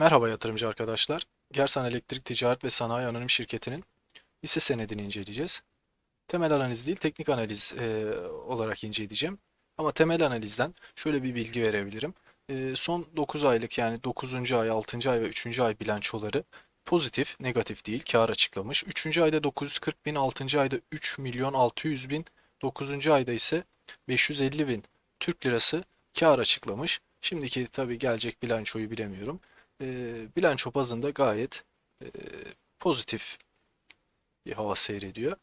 Merhaba yatırımcı arkadaşlar. Gersan Elektrik Ticaret ve Sanayi Anonim Şirketi'nin hisse senedini inceleyeceğiz. Temel analiz değil, teknik analiz e, olarak inceleyeceğim. Ama temel analizden şöyle bir bilgi verebilirim. E, son 9 aylık yani 9. ay, 6. ay ve 3. ay bilançoları pozitif, negatif değil, kar açıklamış. 3. ayda 940 bin, 6. ayda 3 milyon 600 bin, 9. ayda ise 550 bin Türk lirası kar açıklamış. Şimdiki tabii gelecek bilançoyu bilemiyorum e, bilanço bazında gayet e, pozitif bir hava seyrediyor.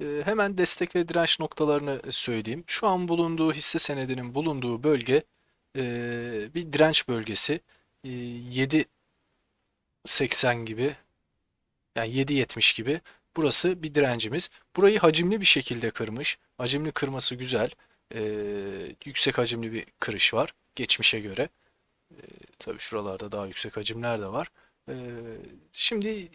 E, hemen destek ve direnç noktalarını söyleyeyim. Şu an bulunduğu hisse senedinin bulunduğu bölge e, bir direnç bölgesi. E, 7.80 gibi yani 7.70 gibi. Burası bir direncimiz. Burayı hacimli bir şekilde kırmış. Hacimli kırması güzel. E, yüksek hacimli bir kırış var geçmişe göre. Tabii şuralarda daha yüksek hacimler de var. Ee, şimdi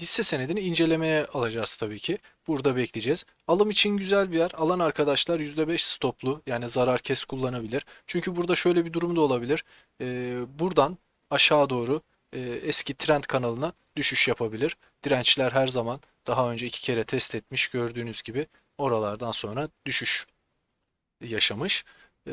hisse senedini incelemeye alacağız tabii ki. Burada bekleyeceğiz. Alım için güzel bir yer. Alan arkadaşlar %5 stoplu yani zarar kes kullanabilir. Çünkü burada şöyle bir durum da olabilir. Ee, buradan aşağı doğru e, eski trend kanalına düşüş yapabilir. Dirençler her zaman daha önce iki kere test etmiş gördüğünüz gibi oralardan sonra düşüş yaşamış. Ee,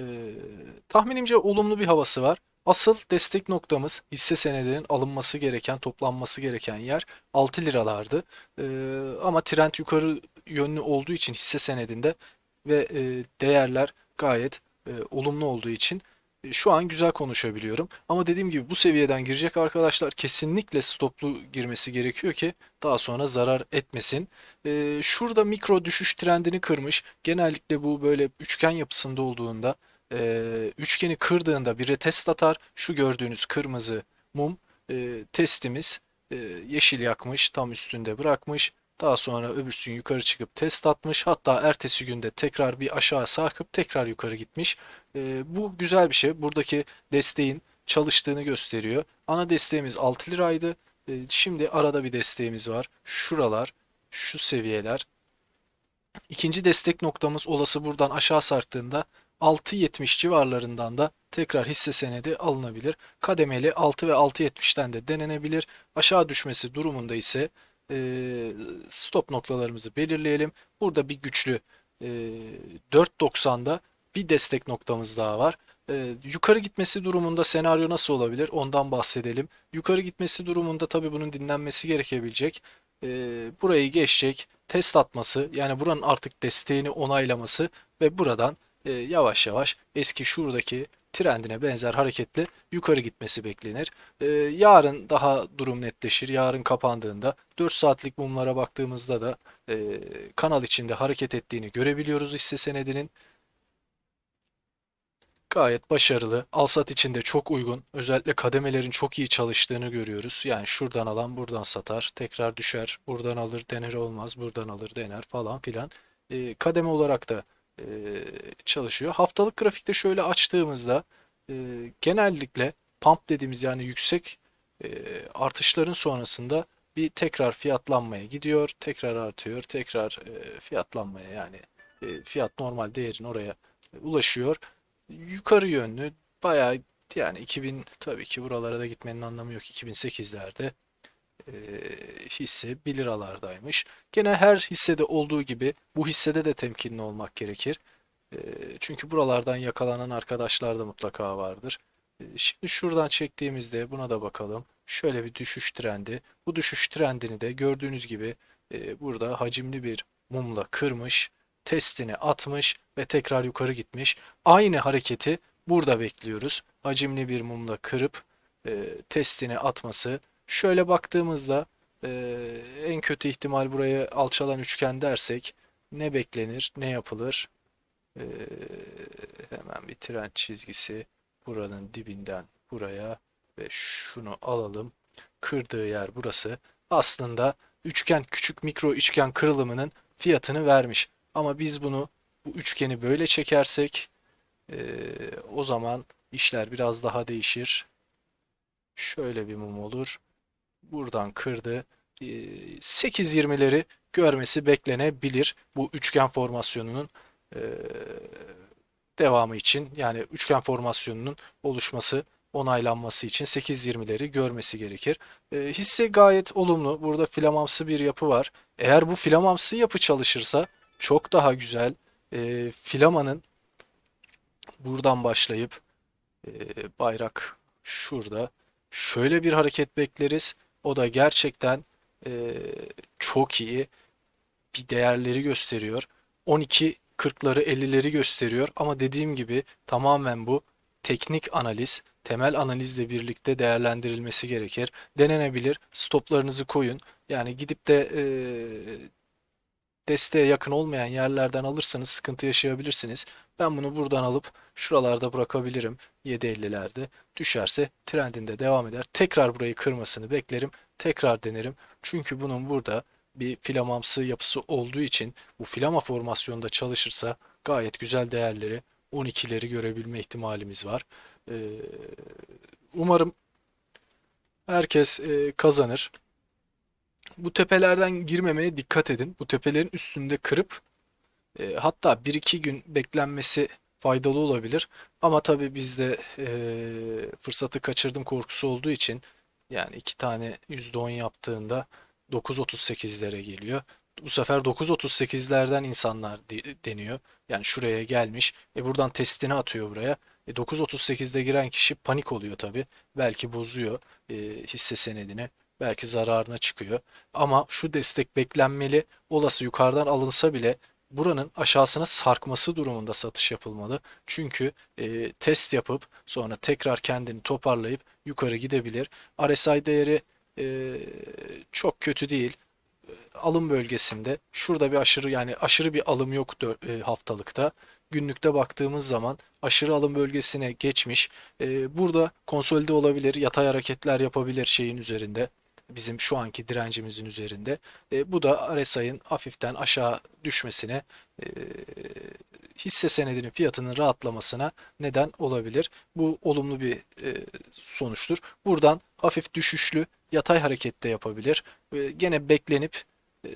tahminimce olumlu bir havası var. Asıl destek noktamız hisse senedinin alınması gereken, toplanması gereken yer 6 liralardı. Ee, ama trend yukarı yönlü olduğu için hisse senedinde ve e, değerler gayet e, olumlu olduğu için e, şu an güzel konuşabiliyorum. Ama dediğim gibi bu seviyeden girecek arkadaşlar kesinlikle stoplu girmesi gerekiyor ki daha sonra zarar etmesin. E, şurada mikro düşüş trendini kırmış. Genellikle bu böyle üçgen yapısında olduğunda e, üçgeni kırdığında bir retest atar. Şu gördüğünüz kırmızı mum e, testimiz e, yeşil yakmış, tam üstünde bırakmış. Daha sonra öbürsü gün yukarı çıkıp test atmış. Hatta ertesi günde tekrar bir aşağı sarkıp tekrar yukarı gitmiş. E, bu güzel bir şey. Buradaki desteğin çalıştığını gösteriyor. Ana desteğimiz 6 liraydı. E, şimdi arada bir desteğimiz var. Şuralar, şu seviyeler. İkinci destek noktamız olası buradan aşağı sarktığında 6.70 civarlarından da tekrar hisse senedi alınabilir. Kademeli 6 ve 6.70'ten de denenebilir. Aşağı düşmesi durumunda ise e, stop noktalarımızı belirleyelim. Burada bir güçlü e, 4.90'da bir destek noktamız daha var. E, yukarı gitmesi durumunda senaryo nasıl olabilir? Ondan bahsedelim. Yukarı gitmesi durumunda tabii bunun dinlenmesi gerekebilecek. E, burayı geçecek, test atması yani buranın artık desteğini onaylaması ve buradan e, yavaş yavaş eski şuradaki trendine benzer hareketle yukarı gitmesi beklenir. E, yarın daha durum netleşir. Yarın kapandığında 4 saatlik mumlara baktığımızda da e, kanal içinde hareket ettiğini görebiliyoruz hisse senedinin. Gayet başarılı. Alsat için de çok uygun. Özellikle kademelerin çok iyi çalıştığını görüyoruz. Yani şuradan alan buradan satar. Tekrar düşer. Buradan alır dener olmaz. Buradan alır dener falan filan. E, kademe olarak da e, çalışıyor. Haftalık grafikte şöyle açtığımızda e, genellikle pump dediğimiz yani yüksek e, artışların sonrasında bir tekrar fiyatlanmaya gidiyor. Tekrar artıyor. Tekrar fiyatlanmaya yani fiyat normal değerin oraya ulaşıyor. Yukarı yönlü bayağı yani 2000 tabii ki buralara da gitmenin anlamı yok. 2008'lerde e, hisse 1 liralardaymış. Gene her hissede olduğu gibi bu hissede de temkinli olmak gerekir. E, çünkü buralardan yakalanan arkadaşlar da mutlaka vardır. E, şimdi şuradan çektiğimizde buna da bakalım. Şöyle bir düşüş trendi. Bu düşüş trendini de gördüğünüz gibi burada hacimli bir mumla kırmış. Testini atmış ve tekrar yukarı gitmiş. Aynı hareketi burada bekliyoruz. Hacimli bir mumla kırıp testini atması Şöyle baktığımızda e, en kötü ihtimal buraya alçalan üçgen dersek ne beklenir, ne yapılır? E, hemen bir trend çizgisi buranın dibinden buraya ve şunu alalım. Kırdığı yer burası. Aslında üçgen küçük mikro üçgen kırılımının fiyatını vermiş. Ama biz bunu bu üçgeni böyle çekersek e, o zaman işler biraz daha değişir. Şöyle bir mum olur buradan kırdı. 8.20'leri görmesi beklenebilir bu üçgen formasyonunun devamı için yani üçgen formasyonunun oluşması onaylanması için 8.20'leri görmesi gerekir. E, hisse gayet olumlu. Burada filamamsı bir yapı var. Eğer bu filamamsı yapı çalışırsa çok daha güzel. E, filamanın buradan başlayıp e, bayrak şurada şöyle bir hareket bekleriz. O da gerçekten e, çok iyi bir değerleri gösteriyor. 12 40'ları 50'leri gösteriyor ama dediğim gibi tamamen bu teknik analiz, temel analizle birlikte değerlendirilmesi gerekir. Denenebilir. Stoplarınızı koyun. Yani gidip de e, desteğe yakın olmayan yerlerden alırsanız sıkıntı yaşayabilirsiniz. Ben bunu buradan alıp şuralarda bırakabilirim 7.50'lerde. Düşerse trendinde devam eder. Tekrar burayı kırmasını beklerim. Tekrar denerim. Çünkü bunun burada bir filamamsı yapısı olduğu için bu filama formasyonda çalışırsa gayet güzel değerleri 12'leri görebilme ihtimalimiz var. Ee, umarım herkes e, kazanır. Bu tepelerden girmemeye dikkat edin. Bu tepelerin üstünde kırıp e, hatta 1-2 gün beklenmesi faydalı olabilir. Ama tabii bizde e, fırsatı kaçırdım korkusu olduğu için yani iki tane %10 yaptığında 9.38'lere geliyor. Bu sefer 9.38'lerden insanlar de- deniyor. Yani şuraya gelmiş. E buradan testini atıyor buraya. E 9.38'de giren kişi panik oluyor tabii. Belki bozuyor e, hisse senedini. Belki zararına çıkıyor. Ama şu destek beklenmeli. Olası yukarıdan alınsa bile buranın aşağısına sarkması durumunda satış yapılmalı. Çünkü e, test yapıp sonra tekrar kendini toparlayıp yukarı gidebilir. RSI değeri e, çok kötü değil. Alım bölgesinde şurada bir aşırı yani aşırı bir alım yok e, haftalıkta. Günlükte baktığımız zaman aşırı alım bölgesine geçmiş. E, burada konsolide olabilir, yatay hareketler yapabilir şeyin üzerinde. Bizim şu anki direncimizin üzerinde. E, bu da RSI'ın hafiften aşağı düşmesine, e, hisse senedinin fiyatının rahatlamasına neden olabilir. Bu olumlu bir e, sonuçtur. Buradan hafif düşüşlü yatay harekette yapabilir. E, gene beklenip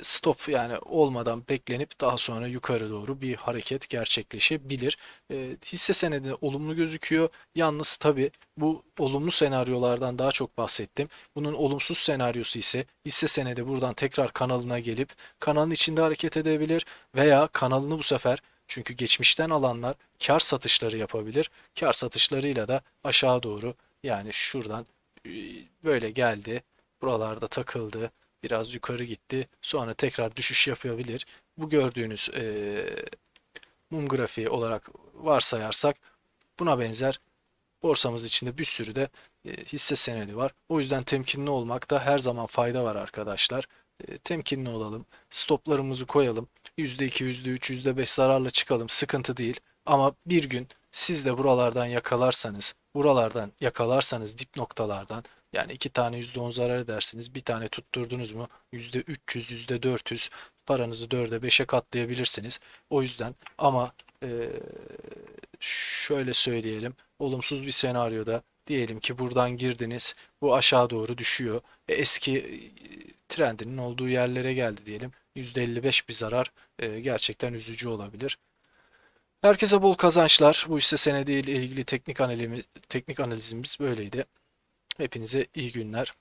stop yani olmadan beklenip daha sonra yukarı doğru bir hareket gerçekleşebilir. E, hisse senedi olumlu gözüküyor. Yalnız tabi bu olumlu senaryolardan daha çok bahsettim. Bunun olumsuz senaryosu ise hisse senedi buradan tekrar kanalına gelip kanalın içinde hareket edebilir veya kanalını bu sefer çünkü geçmişten alanlar kar satışları yapabilir. Kar satışlarıyla da aşağı doğru yani şuradan e, böyle geldi. Buralarda takıldı. Biraz yukarı gitti. Sonra tekrar düşüş yapabilir. Bu gördüğünüz e, mum grafiği olarak varsayarsak buna benzer borsamız içinde bir sürü de e, hisse senedi var. O yüzden temkinli olmakta her zaman fayda var arkadaşlar. E, temkinli olalım. Stoplarımızı koyalım. %2, %3, %5 zararla çıkalım. Sıkıntı değil. Ama bir gün siz de buralardan yakalarsanız, buralardan yakalarsanız dip noktalardan yani iki tane %10 zarar edersiniz. Bir tane tutturdunuz mu %300, %400 paranızı 4'e 5'e katlayabilirsiniz. O yüzden ama e, şöyle söyleyelim. Olumsuz bir senaryoda diyelim ki buradan girdiniz. Bu aşağı doğru düşüyor. E, eski trendinin olduğu yerlere geldi diyelim. %55 bir zarar e, gerçekten üzücü olabilir. Herkese bol kazançlar. Bu hisse senedi ile ilgili teknik analizimiz, teknik analizimiz böyleydi. Hepinize iyi günler.